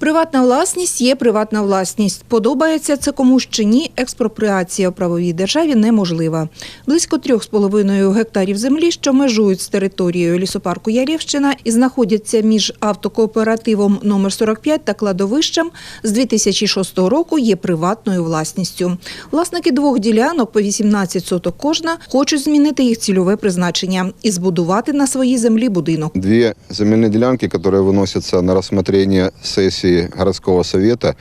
Приватна власність є приватна власність. Подобається це комусь чи ні, експропріація у правовій державі неможлива. Близько трьох з половиною гектарів землі, що межують з територією лісопарку Ярівщина і знаходяться між автокооперативом номер 45 та кладовищем, з 2006 року є приватною власністю. Власники двох ділянок по 18 соток кожна хочуть змінити їх цільове призначення і збудувати на своїй землі будинок. Две земельные делянки, которые выносятся на рассмотрение сессии городского совета,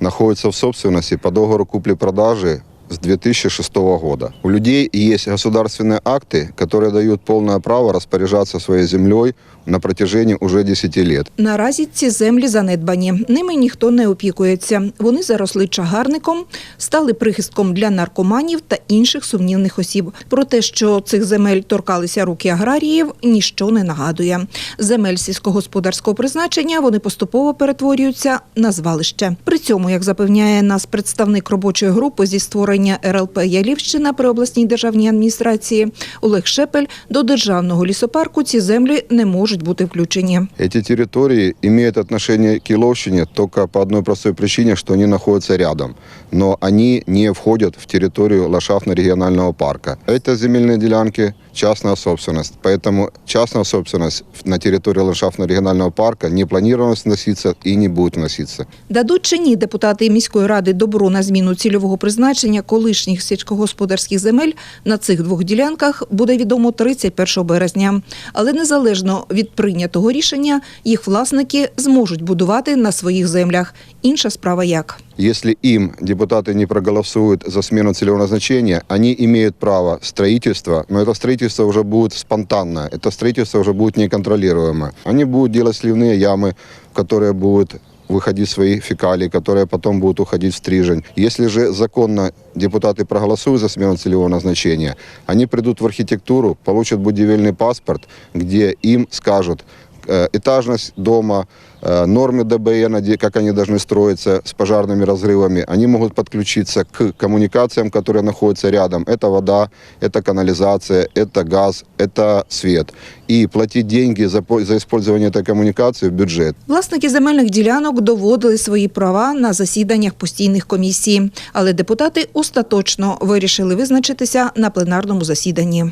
находится в собственности по договору купли-продажи с 2006 года. У людей есть государственные акты, которые дают полное право распоряжаться своей землей на протяжении уже 10 лет. Наразі ці землі занедбані. Ними ніхто не опікується. Вони заросли чагарником, стали прихистком для наркоманів та інших сумнівних осіб. Про те, що цих земель торкалися руки аграріїв, ніщо не нагадує. Земель сільськогосподарського призначення вони поступово перетворюються на звалище. При цьому, як запевняє нас представник робочої групи зі створення РЛП Ялівщина при обласній державній адміністрації Олег Шепель, до державного лісопарку ці землі не можуть бути включені. Эти территории имеют отношение к Иловщине только по одной простой причине, что они находятся рядом. Но они не входят в территорию ландшафтно-регионального парка. Это земельные делянки частная собственность. Поэтому частная собственность на территории ландшафтно-регионального парка не планировано сноситься и не будет вноситься. Дадуть чи ні депутати міської ради добро на зміну цільового призначення колишніх сільськогосподарських земель на цих двох ділянках буде відомо 31 березня. Але незалежно від прийнятого рішення, їх власники зможуть будувати на своїх землях. Інша справа як. Если им депутаты не проголосуют за смену целевого назначения, они имеют право строительства, но это строительство уже будет спонтанное, это строительство уже будет неконтролируемое. Они будут делать сливные ямы, которые будут выходить свои фекалии, которые потом будут уходить в стрижень. Если же законно депутаты проголосуют за смену целевого назначения, они придут в архитектуру, получат будивельный паспорт, где им скажут, э, этажность дома, нормы ДБН, где- как они должны строиться с пожарными разрывами, они могут подключиться к коммуникациям, которые находятся рядом. Это вода, это канализация, это газ, это свет. И платить деньги за, по- за использование этой коммуникации в бюджет. Власники земельних ділянок доводили свої права на засіданнях постійних комісій, але депутати остаточно вирішили визначитися на пленарному засіданні.